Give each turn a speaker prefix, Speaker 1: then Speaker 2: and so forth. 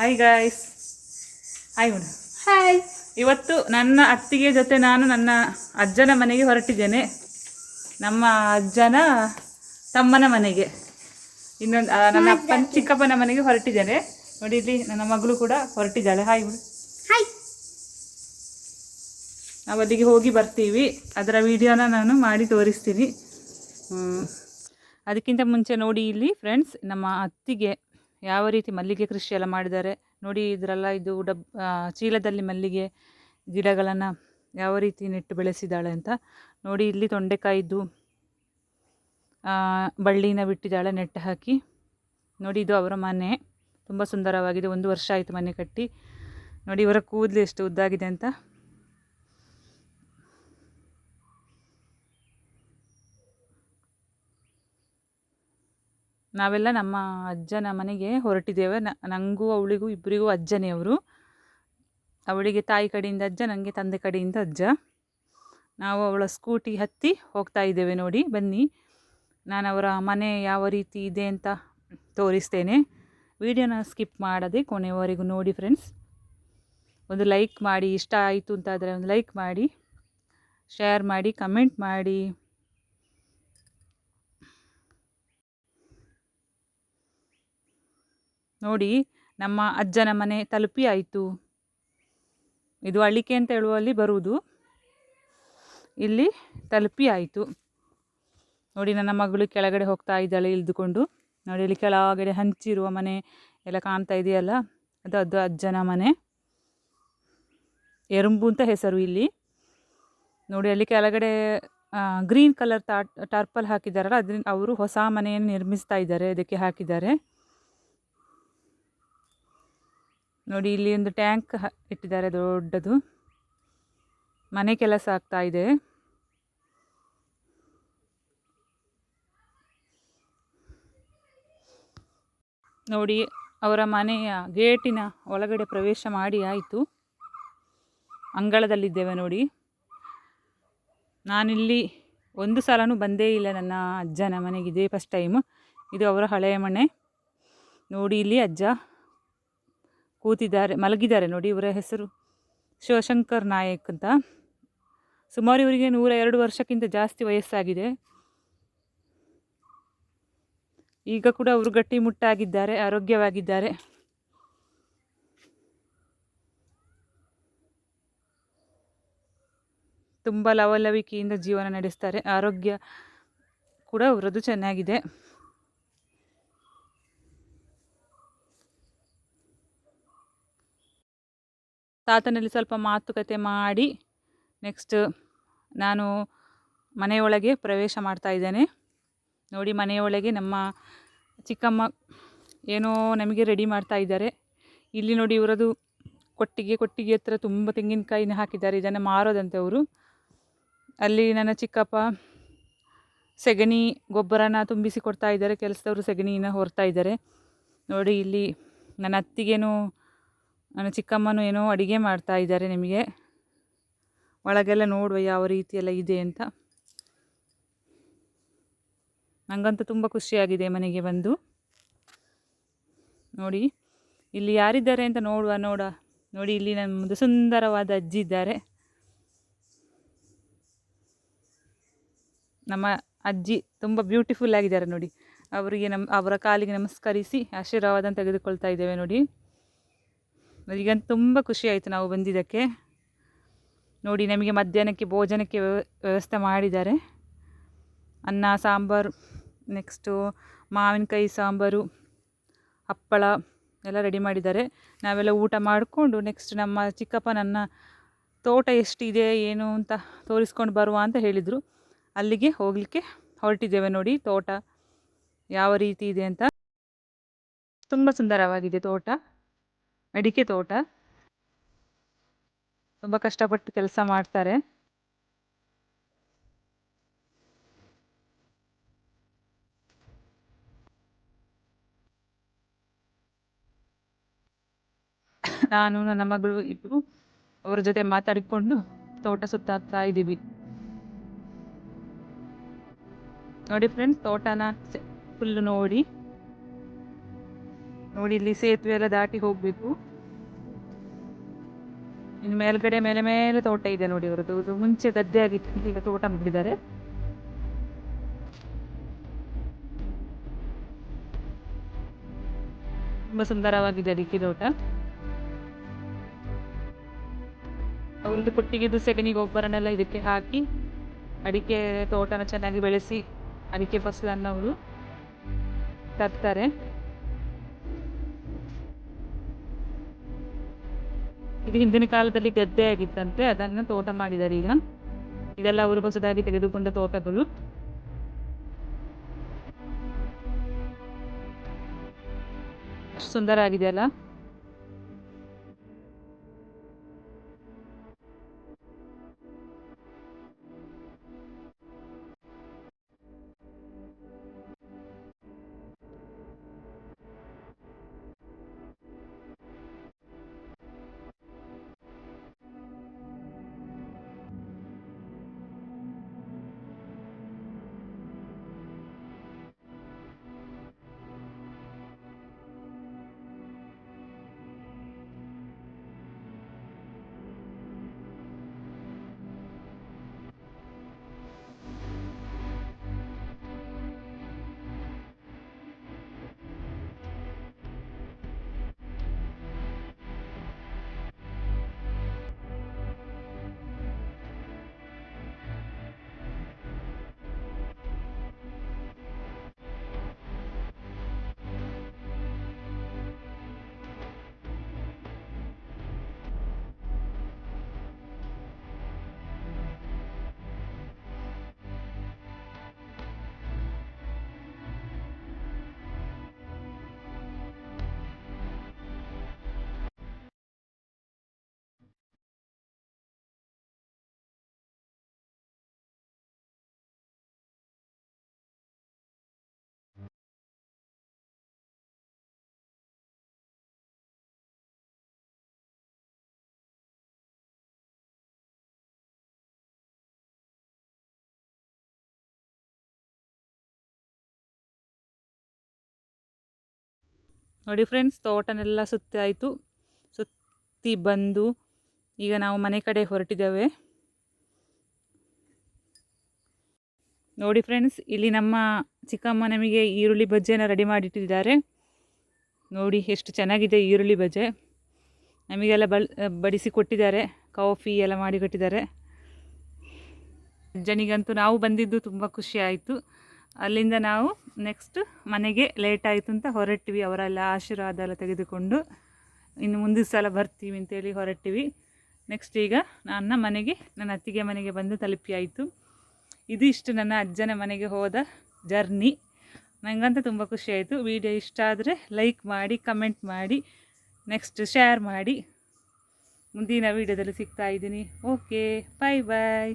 Speaker 1: Hi guys hi madam
Speaker 2: hi
Speaker 1: ಇವತ್ತು ನನ್ನ ಅತ್ತಿಗೆ ಜೊತೆ ನಾನು ನನ್ನ ಅಜ್ಜನ ಮನೆಗೆ ಹೊರಟಿದ್ದೇನೆ. ನಮ್ಮ ಅಜ್ಜನ ತಮ್ಮನ ಮನೆಗೆ. ಇನ್ನೊಂದು ನನ್ನ ಅಪ್ಪನ ಚಿಕ್ಕಪ್ಪನ ಮನೆಗೆ ಹೊರಟಿದ್ದೇನೆ. ನೋಡಿ ಇಲ್ಲಿ ನನ್ನ ಮಗಳು ಕೂಡ ಹೊರಟಿದ್ದಾಳೆ. ಹಾಯ್ ಮೇಡಮ್
Speaker 2: ಹಾಯ್
Speaker 1: ನಾವು ಅಲ್ಲಿಗೆ ಹೋಗಿ ಬರ್ತೀವಿ. ಅದರ ವಿಡಿಯೋನ ನಾನು ಮಾಡಿ ತೋರಿಸ್ತೀನಿ. ಅದಕ್ಕಿಂತ ಮುಂಚೆ ನೋಡಿ ಇಲ್ಲಿ ಫ್ರೆಂಡ್ಸ್ ನಮ್ಮ ಅತ್ತಿಗೆ ಯಾವ ರೀತಿ ಮಲ್ಲಿಗೆ ಕೃಷಿ ಎಲ್ಲ ಮಾಡಿದ್ದಾರೆ. ನೋಡಿ ಇದರಲ್ಲ ಇದು ಡಬ್ ಚೀಲದಲ್ಲಿ ಮಲ್ಲಿಗೆ ಗಿಡಗಳನ್ನು ಯಾವ ರೀತಿ ನೆಟ್ಟು ಬೆಳೆಸಿದ್ದಾಳೆ ಅಂತ. ನೋಡಿ ಇಲ್ಲಿ ತೊಂಡೆಕಾಯಿದ್ದು ಬಳ್ಳಿನ ಬಿಟ್ಟಿದ್ದಾಳೆ ನೆಟ್ಟು ಹಾಕಿ. ನೋಡಿ ಇದು ಅವರ ಮನೆ. ತುಂಬ ಸುಂದರವಾಗಿದೆ. ಒಂದು ವರ್ಷ ಆಯಿತು ಮನೆ ಕಟ್ಟಿ. ನೋಡಿ ಇವರ ಕೂದಲು ಎಷ್ಟು ಉದ್ದಾಗಿದೆ ಅಂತ. ನಾವೆಲ್ಲ ನಮ್ಮ ಅಜ್ಜನ ಮನೆಗೆ ಹೊರಟಿದ್ದೇವೆ. ನನಗೂ ಅವಳಿಗೂ ಇಬ್ಬರಿಗೂ ಅಜ್ಜನೇ ಅವರು ಅವಳಿಗೆ ತಾಯಿ ಕಡೆಯಿಂದ ಅಜ್ಜ ನನಗೆ ತಂದೆ ಕಡೆಯಿಂದ ಅಜ್ಜ. ನಾವು ಅವಳ ಸ್ಕೂಟಿ ಹತ್ತಿ ಹೋಗ್ತಾ ಇದ್ದೇವೆ ನೋಡಿ, ಬನ್ನಿ. ನಾನು ಅವರ ಮನೆ ಯಾವ ರೀತಿ ಇದೆ ಅಂತ ತೋರಿಸ್ತೇನೆ. ವಿಡಿಯೋನ ಸ್ಕಿಪ್ ಮಾಡದೆ ಕೊನೆಯವರೆಗೂ ನೋಡಿ ಫ್ರೆಂಡ್ಸ್. ಒಂದು ಲೈಕ್ ಮಾಡಿ, ಇಷ್ಟ ಆಯಿತು ಅಂತಾದರೆ ಒಂದು ಲೈಕ್ ಮಾಡಿ, ಶೇರ್ ಮಾಡಿ, ಕಮೆಂಟ್ ಮಾಡಿ. ನೋಡಿ, ನಮ್ಮ ಅಜ್ಜನ ಮನೆ ತಲುಪಿ ಆಯಿತು. ಇದು ಅಳಿಕೆ ಅಂತ ಹೇಳುವಲ್ಲಿ ಬರುವುದು. ಇಲ್ಲಿ ತಲುಪಿ ಆಯಿತು. ನೋಡಿ, ನನ್ನ ಮಗಳು ಕೆಳಗಡೆ ಹೋಗ್ತಾ ಇದ್ದಾಳೆ ಇಳಿದುಕೊಂಡು. ನೋಡಿ, ಇಲ್ಲಿ ಕೆಳಗಡೆ ಹಂಚಿರುವ ಮನೆ ಎಲ್ಲ ಕಾಣ್ತಾ ಇದೆಯಲ್ಲ? ಅದು ಅದು ಅಜ್ಜನ ಮನೆ. ಎರುಂಬು ಅಂತ ಹೆಸರು ಇಲ್ಲಿ. ನೋಡಿ, ಅಲ್ಲಿ ಕೆಳಗಡೆ ಗ್ರೀನ್ ಕಲರ್ ಟಾರ್ಪಲ್ ಹಾಕಿದ್ದಾರಲ್ಲ, ಅದರಿಂದ ಅವರು ಹೊಸ ಮನೆಯನ್ನು ನಿರ್ಮಿಸ್ತಾ ಇದ್ದಾರೆ, ಅದಕ್ಕೆ ಹಾಕಿದ್ದಾರೆ. ನೋಡಿ, ಇಲ್ಲಿ ಒಂದು ಟ್ಯಾಂಕ್ ಇಟ್ಟಿದ್ದಾರೆ ದೊಡ್ಡದು. ಮನೆ ಕೆಲಸ ಆಗ್ತಾ ಇದೆ. ನೋಡಿ, ಅವರ ಮನೆಯ ಗೇಟಿನ ಒಳಗಡೆ ಪ್ರವೇಶ ಮಾಡಿ ಆಯಿತು. ಅಂಗಳದಲ್ಲಿದ್ದೇವೆ ನೋಡಿ. ನಾನಿಲ್ಲಿ ಒಂದು ಸಲನೂ ಬಂದೇ ಇಲ್ಲ ನನ್ನ ಅಜ್ಜನ ಮನೆಗಿದೆ ಫಸ್ಟ್ ಟೈಮ್ ಇದು ಅವರ ಹಳೆಯ ಮನೆ. ನೋಡಿ, ಇಲ್ಲಿ ಅಜ್ಜ. ಕೂತಿದ್ದಾರೆ, ಮಲಗಿದ್ದಾರೆ ನೋಡಿ ಇವರ ಹೆಸರು. ಶಿವಶಂಕರ್ ನಾಯಕ್ ಅಂತ. ಸುಮಾರು ಇವರಿಗೆ ನೂರ ಎರಡು ವರ್ಷಕ್ಕಿಂತ ಜಾಸ್ತಿ ವಯಸ್ಸಾಗಿದೆ. ಈಗ ಕೂಡ ಅವರು ಗಟ್ಟಿಮುಟ್ಟಾಗಿದ್ದಾರೆ, ಆರೋಗ್ಯವಾಗಿದ್ದಾರೆ. ತುಂಬ ಲವಲವಿಕೆಯಿಂದ ಜೀವನ ನಡೆಸ್ತಾರೆ. ಆರೋಗ್ಯ ಕೂಡ ಅವರದ್ದು ಚೆನ್ನಾಗಿದೆ. ತಾತನಲ್ಲಿ ಸ್ವಲ್ಪ ಮಾತುಕತೆ ಮಾಡಿ ನೆಕ್ಸ್ಟ್ ನಾನು ಮನೆಯೊಳಗೆ ಪ್ರವೇಶ ಮಾಡ್ತಾ ಇದ್ದೇನೆ. ನೋಡಿ ಮನೆಯೊಳಗೆ ನಮ್ಮ ಚಿಕ್ಕಮ್ಮ ಏನೋ ನಮಗೆ ರೆಡಿ ಮಾಡ್ತಾ ಇದ್ದಾರೆ. ಇಲ್ಲಿ ನೋಡಿ ಇವರದು ಕೊಟ್ಟಿಗೆ ಕೊಟ್ಟಿಗೆ ಹತ್ರ ತುಂಬ ತೆಂಗಿನಕಾಯಿನ ಹಾಕಿದ್ದಾರೆ. ಇದನ್ನು ಮಾರೋದಂತೆ ಅವರು. ಅಲ್ಲಿ ನನ್ನ ಚಿಕ್ಕಪ್ಪ ಸೆಗಣಿ, ಗೊಬ್ಬರನ ತುಂಬಿಸಿ ಕೊಡ್ತಾ ಇದ್ದಾರೆ. ಕೆಲಸದವರು ಸೆಗಣಿನ ಹೊರ್ತಾ ಇದ್ದಾರೆ. ನೋಡಿ ಇಲ್ಲಿ ನನ್ನ ಅತ್ತಿಗೇನು ನನ್ನ ಚಿಕ್ಕಮ್ಮನೂ ಏನೋ ಅಡುಗೆ ಮಾಡ್ತಾ ಇದ್ದಾರೆ ನಿಮಗೆ. ಒಳಗೆಲ್ಲ ನೋಡುವ ಯಾವ ರೀತಿಯೆಲ್ಲ ಇದೆ ಅಂತ. ನನಗಂತೂ ತುಂಬ ಖುಷಿಯಾಗಿದೆ ಮನೆಗೆ ಬಂದು. ನೋಡಿ, ಇಲ್ಲಿ ಯಾರಿದ್ದಾರೆ ಅಂತ ನೋಡುವ, ನೋಡ. ನೋಡಿ, ಇಲ್ಲಿ ನಮ್ಮದು ಸುಂದರವಾದ ಅಜ್ಜಿ ಇದ್ದಾರೆ. ನಮ್ಮ ಅಜ್ಜಿ ತುಂಬ ಬ್ಯೂಟಿಫುಲ್ ಆಗಿದ್ದಾರೆ ನೋಡಿ. ಅವರಿಗೆ ನಮ್ಮ ಅವರ ಕಾಲಿಗೆ ನಮಸ್ಕರಿಸಿ ಆಶೀರ್ವಾದ ತೆಗೆದುಕೊಳ್ತಾ ಇದ್ದೇವೆ ನೋಡಿ. ಈಗ ತುಂಬ ಖುಷಿ ಆಯಿತು ನಾವು ಬಂದಿದ್ದಕ್ಕೆ. ನೋಡಿ, ನಮಗೆ ಮಧ್ಯಾಹ್ನಕ್ಕೆ ಭೋಜನಕ್ಕೆ ವ್ಯವ ವ್ಯವಸ್ಥೆ ಮಾಡಿದ್ದಾರೆ. ಅನ್ನ, ಸಾಂಬಾರು ನೆಕ್ಸ್ಟು ಮಾವಿನಕಾಯಿ ಸಾಂಬಾರು, ಹಪ್ಪಳ ಎಲ್ಲ ರೆಡಿ ಮಾಡಿದ್ದಾರೆ. ನಾವೆಲ್ಲ ಊಟ ಮಾಡಿಕೊಂಡು ನೆಕ್ಸ್ಟ್ ನಮ್ಮ ಚಿಕ್ಕಪ್ಪ ನನ್ನ ತೋಟ ಎಷ್ಟಿದೆ, ಏನು ಅಂತ ತೋರಿಸ್ಕೊಂಡು ಬರುವ ಅಂತ ಹೇಳಿದರು. ಅಲ್ಲಿಗೆ ಹೋಗಲಿಕ್ಕೆ ಹೊರಟಿದ್ದೇವೆ ನೋಡಿ, ತೋಟ ಯಾವ ರೀತಿ ಇದೆ ಅಂತ. ತುಂಬ ಸುಂದರವಾಗಿದೆ ತೋಟ. ಅಡಿಕೆ ತೋಟ. ತುಂಬ ಕಷ್ಟಪಟ್ಟು ಕೆಲಸ ಮಾಡ್ತಾರೆ. ನಾನು, ನನ್ನ ಮಗಳು ಇಬ್ಬರು ಅವ್ರ ಜೊತೆ ಮಾತಾಡಿಕೊಂಡು ತೋಟ ಸುತ್ತಾಡ್ತಾ ಇದ್ದೀವಿ. ನೋಡಿ ಫ್ರೆಂಡ್ಸ್ ತೋಟನ ಫುಲ್ ನೋಡಿ. ನೋಡಿ, ಇಲ್ಲಿ ಸೇತುವೆ ಎಲ್ಲ ದಾಟಿ ಹೋಗಬೇಕು. ಇನ್ನು ಮೇಲ್ಗಡೆ ಮೇಲೆ ಮೇಲೆ ತೋಟ ಇದೆ ನೋಡಿ ಅವರದ್ದು. ಮುಂಚೆ ಗದ್ದೆ ಆಗಿತ್ತು, ಈಗ ತೋಟ ಮಾಡಿದ್ದಾರೆ. ತುಂಬಾ ಸುಂದರವಾಗಿದೆ ಅಡಿಕೆ ತೋಟ. ಅವ್ರದ್ದು ಕೊಟ್ಟಿಗೆದು ಸೆಗಣಿ ಗೊಬ್ಬರನೆಲ್ಲ ಇದಕ್ಕೆ ಹಾಕಿ, ಅಡಿಕೆ ತೋಟನ ಚೆನ್ನಾಗಿ ಬೆಳೆಸಿ, ಅಡಿಕೆ ಫಸಲನ್ನು ಅವರು ತರ್ತಾರೆ. ಇದು ಹಿಂದಿನ ಕಾಲದಲ್ಲಿ ಗದ್ದೆ ಆಗಿತ್ತಂತೆ, ಅದನ್ನು ತೋಟ ಮಾಡಿದ್ದಾರೆ ಈಗ. ಇದೆಲ್ಲ ಅವರು ಹೊಸದಾಗಿ ತೆಗೆದುಕೊಂಡ ತೋಟಗಳು. ಸುಂದರ ಆಗಿದೆ ಅಲ್ಲ? ನೋಡಿ ಫ್ರೆಂಡ್ಸ್ ತೋಟನೆಲ್ಲ ಸುತ್ತಿ ಆಯಿತು. ಸುತ್ತಿ ಬಂದು ಈಗ ನಾವು ಮನೆ ಕಡೆ ಹೊರಟಿದ್ದೇವೆ. ನೋಡಿ ಫ್ರೆಂಡ್ಸ್ ಇಲ್ಲಿ ನಮ್ಮ ಚಿಕ್ಕಮ್ಮ ನಮಗೆ ಈರುಳ್ಳಿ ಬಜ್ಜೆನ ರೆಡಿ ಮಾಡಿಟ್ಟಿದ್ದಾರೆ. ನೋಡಿ ಎಷ್ಟು ಚೆನ್ನಾಗಿದೆ ಈರುಳ್ಳಿ ಬಜ್ಜೆ. ನಮಗೆಲ್ಲ ಬಲ್ ಬಡಿಸಿ ಕೊಟ್ಟಿದ್ದಾರೆ. ಕಾಫಿ ಎಲ್ಲ ಮಾಡಿ ಕೊಟ್ಟಿದ್ದಾರೆ. ಅಜ್ಜನಿಗಂತೂ ನಾವು ಬಂದಿದ್ದು ತುಂಬ ಖುಷಿ ಆಯಿತು. ಅಲ್ಲಿಂದ ನಾವು ನೆಕ್ಸ್ಟ್ ಮನೆಗೆ ಲೇಟ್ ಆಯಿತು ಅಂತ ಹೊರಟಿವಿ. ಅವರೆಲ್ಲ ಆಶೀರ್ವಾದ ಎಲ್ಲ ತೆಗೆದುಕೊಂಡು ಇನ್ನು ಮುಂದಿನ ಸಲ ಬರ್ತೀವಿ ಅಂತೇಳಿ ಹೊರಟಿವಿ. ನೆಕ್ಸ್ಟ್ ಈಗ ನನ್ನ ಮನೆಗೆ, ನನ್ನ ಅತ್ತಿಗೆ ಮನೆಗೆ ಬಂದು ತಲುಪಿ ಆಯಿತು. ಇದು ಇಷ್ಟು ನನ್ನ ಅಜ್ಜನ ಮನೆಗೆ ಹೋದ ಜರ್ನಿ ನನಗಂತೂ ತುಂಬ ಖುಷಿ ಆಯಿತು. ವಿಡಿಯೋ ಇಷ್ಟ ಆದರೆ ಲೈಕ್ ಮಾಡಿ ಕಮೆಂಟ್ ಮಾಡಿ ನೆಕ್ಸ್ಟ್ ಶೇರ್ ಮಾಡಿ. ಮುಂದಿನ ವೀಡಿಯೋದಲ್ಲಿ ಸಿಗ್ತಾ ಇದ್ದೀನಿ. ಓಕೆ ಬಾಯ್ ಬಾಯ್